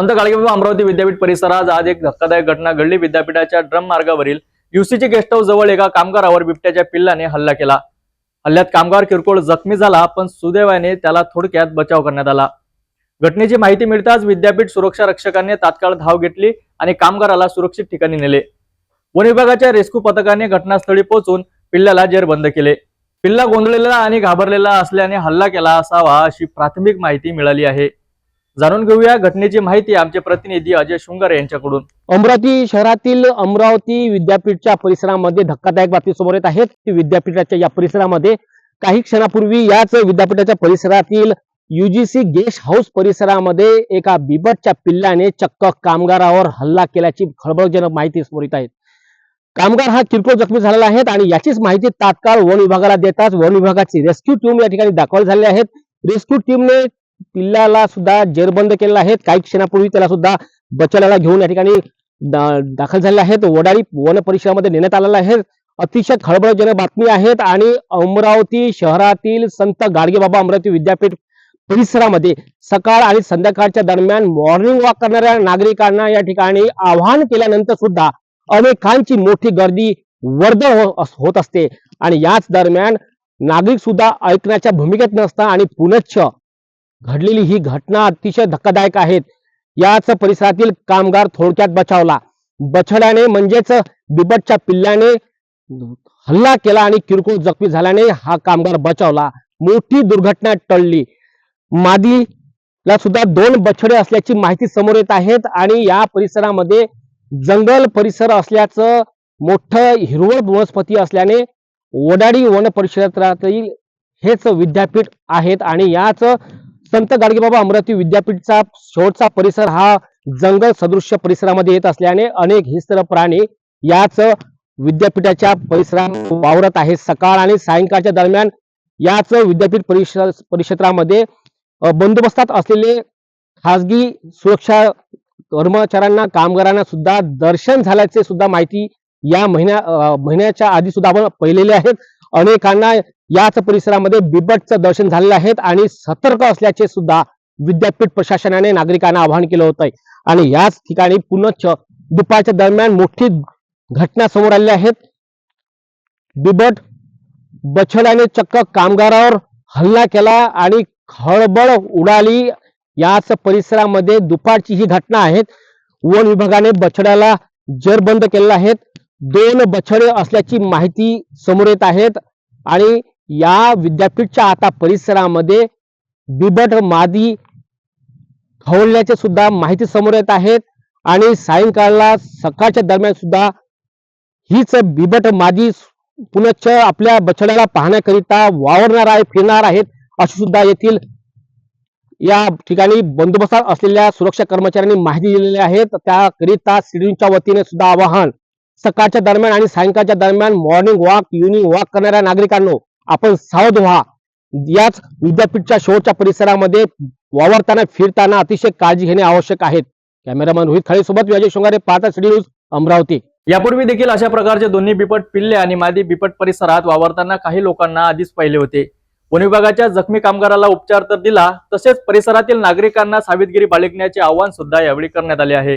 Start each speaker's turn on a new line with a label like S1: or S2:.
S1: संत गाडगेबाबा अमरावती विद्यापीठ परिसरात आज एक धक्कादायक घटना घडली. विद्यापीठाच्या ड्रम मार्गावरील युसीची गेस्ट हाऊस जवळ एका कामगारावर बिबट्याच्या पिल्लाने हल्ला केला. हल्ल्यात कामगार किरकोळ जखमी झाला पण सुदैवाने त्याला थोडक्यात बचाव करण्यात आला. घटनेची माहिती मिळताच विद्यापीठ सुरक्षा रक्षकांनी तात्काळ धाव घेतली आणि कामगाराला सुरक्षित ठिकाणी नेले. वन विभागाच्या रेस्क्यू पथकाने घटनास्थळी पोहोचून पिल्लाला जेरबंद केले. पिल्ला गोंधळलेला आणि घाबरलेला असल्याने हल्ला केला असावा अशी प्राथमिक माहिती मिळाली आहे. जाणून घेऊया घटनेची माहिती आमचे प्रतिनिधी अजय शुंगर यांच्याकडून.
S2: अमरावती शहरातील अमरावती विद्यापीठच्या परिसरामध्ये धक्कादायक बातमी समोर येत आहेत. विद्यापीठाच्या या परिसरामध्ये काही क्षणापूर्वी याच विद्यापीठाच्या परिसरातील युजीसी गेस्ट हाऊस परिसरामध्ये एका बिबटच्या पिल्लाने चक्क कामगारावर हल्ला केल्याची खळबळजनक माहिती समोर येत आहे. कामगार हा किरकोळ जखमी झालेला आहे आणि याचीच माहिती तात्काळ वन विभागाला देताच वन विभागाची रेस्क्यू टीम या ठिकाणी दाखल झाली आहेत रेस्क्यू टीमने पिल्लाला सुद्धा जेरबंद केलेला आहे काही क्षणापूर्वी त्याला सुद्धा बचावाला घेऊन या ठिकाणी दाखल झालेले आहेत. वडाळी वन परिसरामध्ये नेण्यात आलेला आहे अतिशय खळबळजनक बातमी आहेत आणि अमरावती शहरातील संत गाडगेबाबा अमरावती विद्यापीठ परिसरामध्ये सकाळ आणि संध्याकाळच्या दरम्यान मॉर्निंग वॉक करणाऱ्या नागरिकांना या ठिकाणी आवाहन केल्यानंतर सुद्धा अनेकांची मोठी गर्दी वर्द हो, होत असते. आणि याच दरम्यान नागरिक सुद्धा ऐकण्याच्या भूमिकेत नसता आणि पुनश्च घडलेली ही घटना अतिशय धक्कादायक आहेत याच परिसरातील कामगार थोडक्यात बचावला. बछड्याने म्हणजेच बिबटच्या पिल्ल्याने हल्ला केला आणि किरकोळ जखमी झाल्याने हा कामगार बचावला. मोठी दुर्घटना टळली. मादीला सुद्धा दोन बछडे असल्याची माहिती समोर येत आहेत आणि या परिसरामध्ये जंगल परिसर असल्याचं मोठं हिरवळ वनस्पती असल्याने वडाडी वन परिसरातील हेच विद्यापीठ आहेत आणि याच संत गाडगेबाबा अमरावती विद्यापीठचा शेवटचा परिसर हा जंगल सदृश्य परिसरामध्ये येत असल्याने अनेक हिस्त्र प्राणी याच विद्यापीठाच्या परिसरात वावरत आहेत. सकाळ आणि सायंकाळच्या दरम्यान याच विद्यापीठ परिसर परिक्षेत्रामध्ये बंदोबस्तात असलेले खासगी सुरक्षा कर्मचाऱ्यांना कामगारांना सुद्धा दर्शन झाल्याचे सुद्धा माहिती या महिन्या महिन्याच्या आधी सुद्धा आपण पाहिलेले आहेत. अनेकांना याच परिसरामध्ये बिबटचं दर्शन झालेलं आहे आणि सतर्क असल्याचे सुद्धा विद्यापीठ प्रशासनाने नागरिकांना आवाहन केलं होतं आणि याच ठिकाणी पुनश्च दुपारच्या दरम्यान मोठी घटना समोर आलेल्या आहेत बिबट बछड्याने चक्क कामगारावर हल्ला केला आणि खळबळ उडाली. याच परिसरामध्ये दुपारची ही घटना आहे. वन विभागाने बछड्याला जरबंद केलेला आहेत दोन बछडे असल्याची माहिती समोर येत आहेत. आणि या विद्यापीठच्या आता परिसरामध्ये बिबट मादी खवळल्याचे सुद्धा माहिती समोर येत आहेत. आणि सायंकाळला सकाळच्या दरम्यान सुद्धा हीच बिबट मादी पुनश्च आपल्या बछड्याला पाहण्याकरिता वावरणार आहे फिरणार आहेत अशी सुद्धा येथील या ठिकाणी बंदोबस्तात असलेल्या सुरक्षा कर्मचाऱ्यांनी माहिती दिलेली आहे. त्याकरिता सिडींच्या वतीने सुद्धा आवाहन सकाळच्या दरम्यान आणि सायंकाळच्या दरम्यान मॉर्निंग वॉक इव्हनिंग वॉक करणाऱ्या नागरिकांनो आपण सावध व्हा. याच विद्यापीठच्या शोच्या परिसरामध्ये वावरताना फिरताना अतिशय काळजी घेणे आवश्यक आहे. कॅमेरामॅन रोहित खळे सोबत विजय शृंगारे पाहता सिडी न्यूज अमरावती.
S1: यापूर्वी देखील अशा प्रकारचे दोन्ही बिपट पिल्ले आणि मादी बिपट परिसरात वावरताना काही लोकांना आधीच पाहिले होते. वन विभागाच्या जखमी कामगाराला उपचार तर दिला तसेच परिसरातील नागरिकांना सावधगिरी बाळगण्याचे आवाहन सुद्धा यावेळी करण्यात आले आहे.